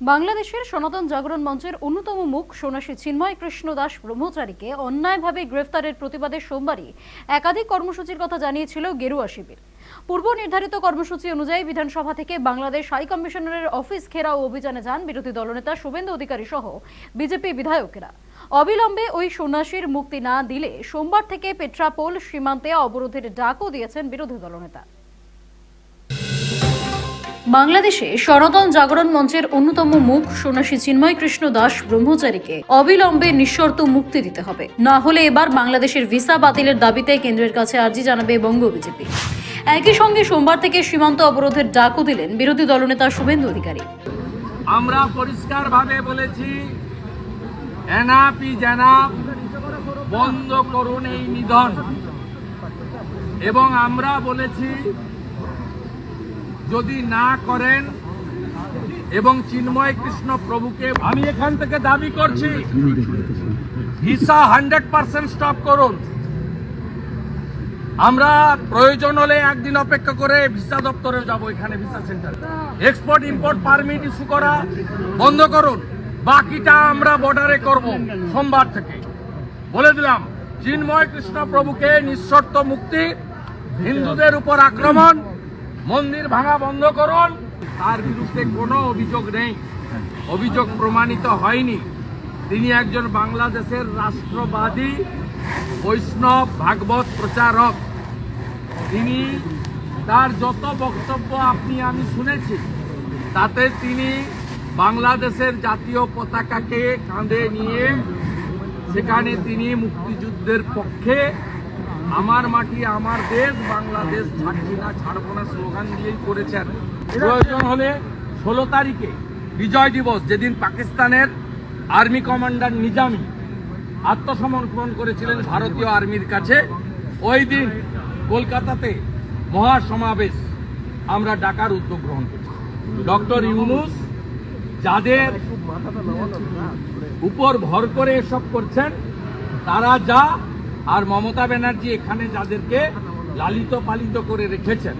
বাংলাদেশের সনাতন জাগরণ মঞ্চের অন্যতম মুখ সন্ন্যাসী চিন্ময় কৃষ্ণ দাস ব্রহ্মচারীকে অন্যায়ভাবে গ্রেফতারের প্রতিবাদে সোমবারই একাধিক কর্মসূচির কথা জানিয়েছিল গেরুয়া শিবির। পূর্ব নির্ধারিত কর্মসূচি অনুযায়ী বিধানসভা থেকে বাংলাদেশ হাই কমিশনারের অফিস ঘেরাও অভিযানে যান বিরোধী দলনেতা শুভেন্দু অধিকারী সহ বিজেপি বিধায়কেরা। অবিলম্বে ওই সন্ন্যাসীর মুক্তি না দিলে সোমবার থেকে পেট্রাপোল সীমান্তে অবরোধের ডাকও দিয়েছেন বিরোধী দলনেতা। বাংলাদেশে সনাতন জাগরণ মঞ্চের অন্যতম মুখ সন্ন্যাসী চিন্ময় কৃষ্ণ দাস ব্রহ্মচারীকে অবিলম্বে নিঃশর্ত মুক্তি দিতে হবে। না হলে এবার বাংলাদেশের ভিসা বাতিলের দাবিতে কেন্দ্রের কাছে আর্জি জানাবে বঙ্গ বিজেপি। একই সঙ্গে সোমবার থেকে সীমান্ত অবরোধের ডাকও দিলেন বিরোধী দলনেতা শুভেন্দু অধিকারী। আমরা পরিষ্কারভাবে বলেছি বন্ধ করুন এই নিধন। এবং আমরা বলেছি যদি না করেন এবং চিন্ময় কৃষ্ণ প্রভুকে আমি এখান থেকে দাবি করছি, ভিসা হান্ড্রেড পার্সেন্ট স্টপ করুন। আমরা প্রয়োজন হলে একদিন অপেক্ষা করে ভিসা দপ্তরে যাব, এখানে visa centre. Export, import permit issue করা বন্ধ করুন। বাকিটা আমরা বর্ডারে করব সোমবার থেকে। বলে দিলাম, চিন্ময় কৃষ্ণ প্রভুকে নিঃশর্ত মুক্তি, হিন্দুদের উপর আক্রমণ মন্দির ভাঙা বন্ধ করুন। তার বিরুদ্ধে কোনো অভিযোগ নেই। অভিযোগ প্রমাণিত হয়নি। তিনি একজন বাংলাদেশের রাষ্ট্রবাদী, বৈষ্ণব, ভাগবত প্রচারক। তিনি তার যত বক্তব্য আপনি, আমি শুনেছি, তাতে তিনি বাংলাদেশের জাতীয় পতাকাকে কাঁধে নিয়ে সেখানে তিনি মুক্তিযুদ্ধের পক্ষে আমার মাটি, আমার দেশ, বাংলাদেশ ছাড়ছি না, ছাড়বো না স্লোগান দিয়েই করেছেন। প্রয়োজন হলে ষোলো তারিখে বিজয় দিবস, যেদিন পাকিস্তানের আর্মি কমান্ডার নিজামী আত্মসমর্পণ করেছিলেন ভারতীয় আর্মির কাছে, ওই দিন কলকাতাতে মহাসমাবেশ আমরা ডাকার উদ্যোগ গ্রহণ করি ডক্টর ইউনুস যাদের উপর ভর করে এসব করছেন, তারা যা আর মমতা ব্যানার্জি এখানে যাদেরকে লালিত পালিত করে রেখেছেন।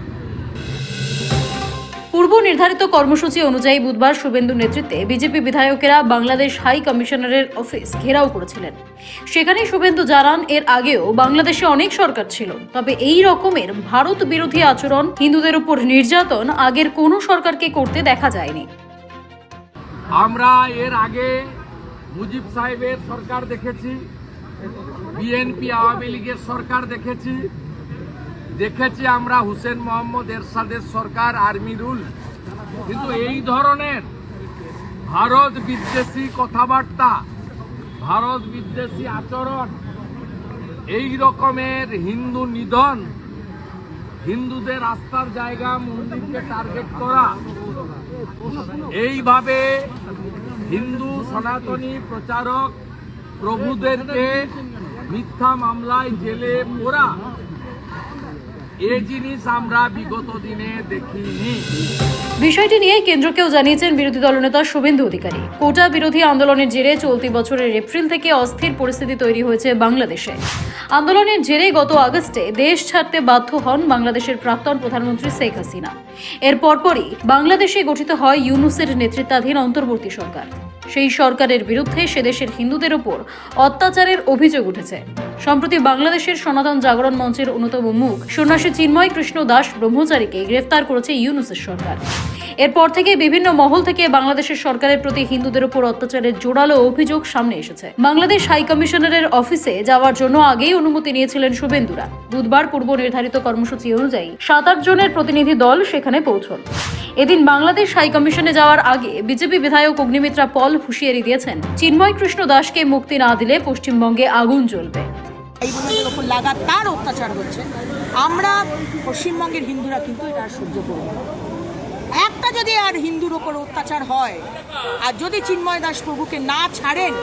পূর্ব নির্ধারিত কর্মসূচি অনুযায়ী বুধবার শুভেন্দু নেতৃত্বে বিজেপি বিধায়কেরা বাংলাদেশ হাই কমিশনারের অফিস ঘেরাও করেছিলেন। সেখানে শুভেন্দু জানান এর আগেও বাংলাদেশে অনেক সরকার ছিল তবে এই রকমের ভারত বিরোধী আচরণ হিন্দুদের উপর নির্যাতন আগের কোনো সরকারকে করতে দেখা যায়নি। আমরা এর আগে মুজিব সাহেবের সরকার দেখেছি বিএনপি আওয়ামী লীগের সরকার দেখেছি। দেখেছি আমরা হুসেন মোহাম্মদ এরশাদের সরকার, আর্মি রুল। কিন্তু এই ধরনের ভারত বিদ্বেষী কথাবার্তা, ভারত বিদ্বেষী আচরণ, এই রকমের হিন্দু নিধন, হিন্দুদের আস্থার জায়গা মন্দিরকে টার্গেট করা, এইভাবে হিন্দু সনাতনী প্রচারক প্রভুদেরকে মিথ্যা মামলায় জেলে পোরা এ জিনিস আমরা বিগত দিনে দেখিনি। বিষয়টি নিয়ে কেন্দ্রকেও জানিয়েছেন বিরোধী দলনেতা শুভেন্দু অধিকারী। কোটা বিরোধী আন্দোলনের জেরে চলতি বছরের এপ্রিল থেকে অস্থির পরিস্থিতি তৈরি হয়েছে বাংলাদেশে। আন্দোলনের জেরে গত আগস্টে দেশ ছাড়তে বাধ্য হন বাংলাদেশের প্রাক্তন প্রধানমন্ত্রী শেখ হাসিনা। এর পরপরই বাংলাদেশে গঠিত হয় ইউনুসের নেতৃত্বাধীন অন্তর্বর্তী সরকার। সেই সরকারের বিরুদ্ধে সেদেশের হিন্দুদের ওপর অত্যাচারের অভিযোগ উঠেছে। সম্প্রতি বাংলাদেশের সনাতন জাগরণ মঞ্চের অন্যতম মুখ সন্ন্যাসী চিন্ময় কৃষ্ণ দাস ব্রহ্মচারীকে গ্রেফতার করেছে ইউনুসের সরকার। এরপর থেকে বিভিন্ন মহল থেকে বাংলাদেশের সরকারের প্রতি হিন্দুদের উপর অত্যাচারের জোরালো অভিযোগ সামনে এসেছে। বাংলাদেশ হাই কমিশনারের অফিসে যাওয়ার জন্য আগেই অনুমতি নিয়েছিলেন শুভেন্দুরা। বুধবার পূর্ব নির্ধারিত কর্মসূচি অনুযায়ী সাত, আট জনের প্রতিনিধি দল সেখানে পৌঁছন। এদিন বাংলাদেশ হাই কমিশনে যাওয়ার আগে বিজেপি বিধায়ক অগ্নিমিত্রা পল হুঁশিয়ারি দিয়েছেন, চিন্ময় কৃষ্ণ দাসকে মুক্তি না দিলে পশ্চিমবঙ্গে আগুন জ্বলবে। লাগাতার অত্যাচার হচ্ছে। আমরা পশ্চিমবঙ্গের হিন্দুরা কিন্তু এটা সহ্য করব একটা যদি আর হিন্দুর ওপর অত্যাচার হয়, আর যদি চিন্ময় দাস প্রভুকে না ছাড়েন,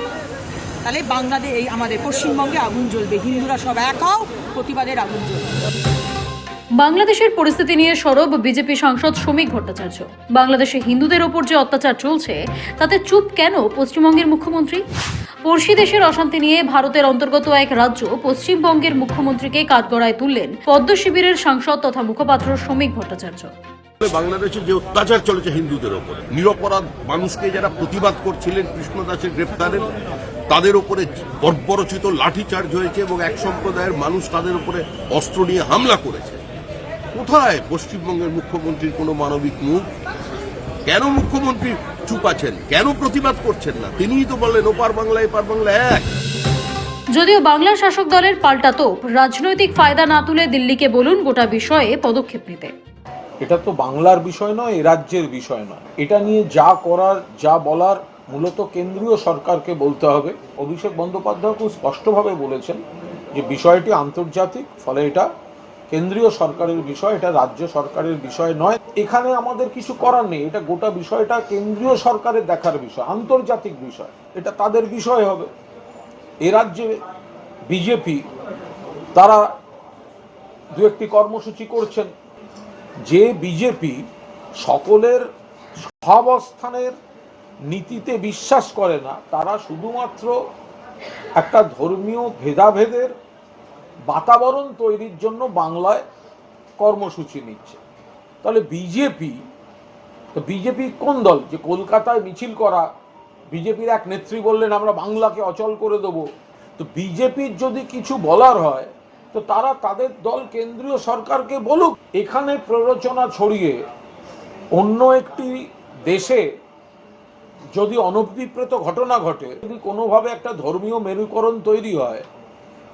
তাহলে বাংলাদেশ এই আমাদের পশ্চিমবঙ্গে আগুন জ্বলবে। হিন্দুরা সব এক হও প্রতিবাদের আগুন জ্বলবে। বাংলাদেশের পরিস্থিতি নিয়ে সরব বিজেপি সাংসদ শ্রমিক ভট্টাচার্য। বাংলাদেশে হিন্দুদের ওপর যে অত্যাচার চলছে, তাতে চুপ কেন পশ্চিমবঙ্গের মুখ্যমন্ত্রী? পড়শি দেশের অশান্তি নিয়ে ভারতের অন্তর্গত এক রাজ্য পশ্চিমবঙ্গের মুখ্যমন্ত্রীকে কাঠগড়ায় তুললেন পদ্ম শিবিরের সাংসদ তথা মুখপাত্র শ্রমিক ভট্টাচার্য। বাংলাদেশে যে অত্যাচার চলেছে হিন্দুদের ওপর। নিরপরাধ মানুষকে যারা প্রতিবাদ করছিলেন কৃষ্ণদাসের গ্রেপ্তারের তাদের উপরে বর্বরচিত লাঠিচার্জ হয়েছে এবং এক সম্প্রদায়ের মানুষ তাদের উপরে অস্ত্র নিয়ে হামলা করেছে। কোথায় পশ্চিমবঙ্গের মুখ্যমন্ত্রীর কোনো মানবিক মুখ? কেন মুখ্যমন্ত্রী চুপ আছেন? কেন প্রতিবাদ করছেন না? তিনিই তো বললেন, ওপার বাংলা, এপার বাংলা, এক। যদিও বাংলার শাসক দলের পাল্টা তোপ, রাজনৈতিক ফায়দা না তুলে দিল্লিকে বলুন গোটা বিষয়ে পদক্ষেপ নিতে। এটা তো বাংলার বিষয় নয় এ রাজ্যের বিষয় নয়। এটা নিয়ে যা করার, যা বলার মূলত কেন্দ্রীয় সরকারকে বলতে হবে। অভিষেক বন্দ্যোপাধ্যায় খুব স্পষ্টভাবে বলেছেন যে বিষয়টি আন্তর্জাতিক, ফলে এটা কেন্দ্রীয় সরকারের বিষয়, এটা রাজ্য সরকারের বিষয় নয়। এখানে আমাদের কিছু করার নেই। এটা গোটা বিষয়টা কেন্দ্রীয় সরকারের দেখার বিষয়, আন্তর্জাতিক বিষয়। এটা তাদের বিষয় হবে। এ রাজ্যে বিজেপি, তারা দু একটি কর্মসূচি করছেন। যে বিজেপি সকলের সহাবস্থানের নীতিতে বিশ্বাস করে না, তারা শুধুমাত্র একটা ধর্মীয় ভেদাভেদের বাতাবরণ তৈরির জন্য বাংলায় কর্মসূচি নিচ্ছে। তাহলে বিজেপি বিজেপি কোন দল? যে কলকাতায় মিছিল করা বিজেপির এক নেত্রী বললেন, আমরা বাংলাকে অচল করে দেবো। তো বিজেপির যদি কিছু বলার হয় তো তারা তাদের দল কেন্দ্রীয় সরকারকে বলুক এখানে প্ররোচনা ছড়িয়ে অন্য একটি দেশে যদি অনভিপ্রেত ঘটনা ঘটে যদি কোনোভাবে একটা ধর্মীয় মেরুকরণ তৈরি হয়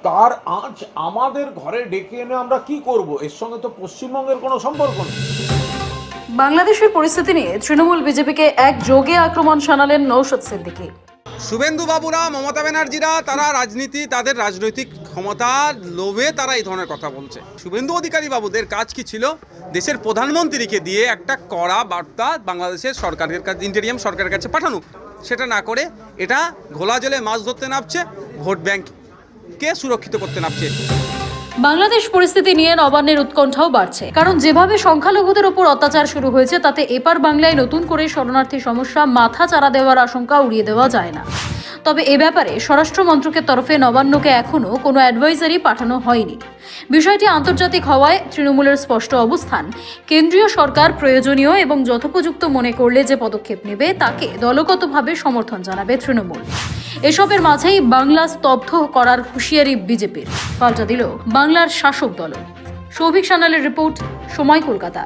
তার আঁচ আমাদের ঘরে ডেকে এনে আমরা কি করব? এর সঙ্গে তো পশ্চিমবঙ্গের কোনো সম্পর্ক নেই। বাংলাদেশের পরিস্থিতি নিয়ে তৃণমূল বিজেপিকে এক যোগে আক্রমণ শানালেন নৌশদ সিদ্দিকী। শুভেন্দু বাবুরা মমতা ব্যানার্জিরা তারা রাজনীতি তাদের রাজনৈতিক ক্ষমতার লোভে তারা এই ধরনের কথা বলছে। শুভেন্দু অধিকারী বাবুদের কাজ কি ছিল? দেশের প্রধানমন্ত্রীকে দিয়ে একটা কড়া বার্তা বাংলাদেশের সরকারের কাছে, ইন্টেরিয়াম সরকারের কাছে পাঠানো সেটা না করে এটা ঘোলা জলে মাছ ধরতে নামছে, ভোট ব্যাংককে সুরক্ষিত করতে নামছে। বাংলাদেশ পরিস্থিতি নিয়ে নবান্নের উৎকণ্ঠাও বাড়ছে। কারণ যেভাবে সংখ্যালঘুদের ওপর অত্যাচার শুরু হয়েছে, তাতে এপার বাংলায় নতুন করে শরণার্থী সমস্যা মাথা চারা দেওয়ার আশঙ্কা উড়িয়ে দেওয়া যায় না। তবে এ ব্যাপারে স্বরাষ্ট্র মন্ত্রকের তরফে নবান্নকে এখনও কোনো অ্যাডভাইজারি পাঠানো হয়নি। বিষয়টি আন্তর্জাতিক হওয়ায় তৃণমূলের স্পষ্ট অবস্থান। কেন্দ্রীয় সরকার প্রয়োজনীয় এবং যথোপযুক্ত মনে করলে যে পদক্ষেপ নেবে, তাকে দলগতভাবে সমর্থন জানাবে তৃণমূল। এসবের মাঝেই বাংলা স্তব্ধ করার হুঁশিয়ারি বিজেপির। পাল্টা দিল বাংলার শাসক দল। সৌভিক সানালের রিপোর্ট, সময় কলকাতা।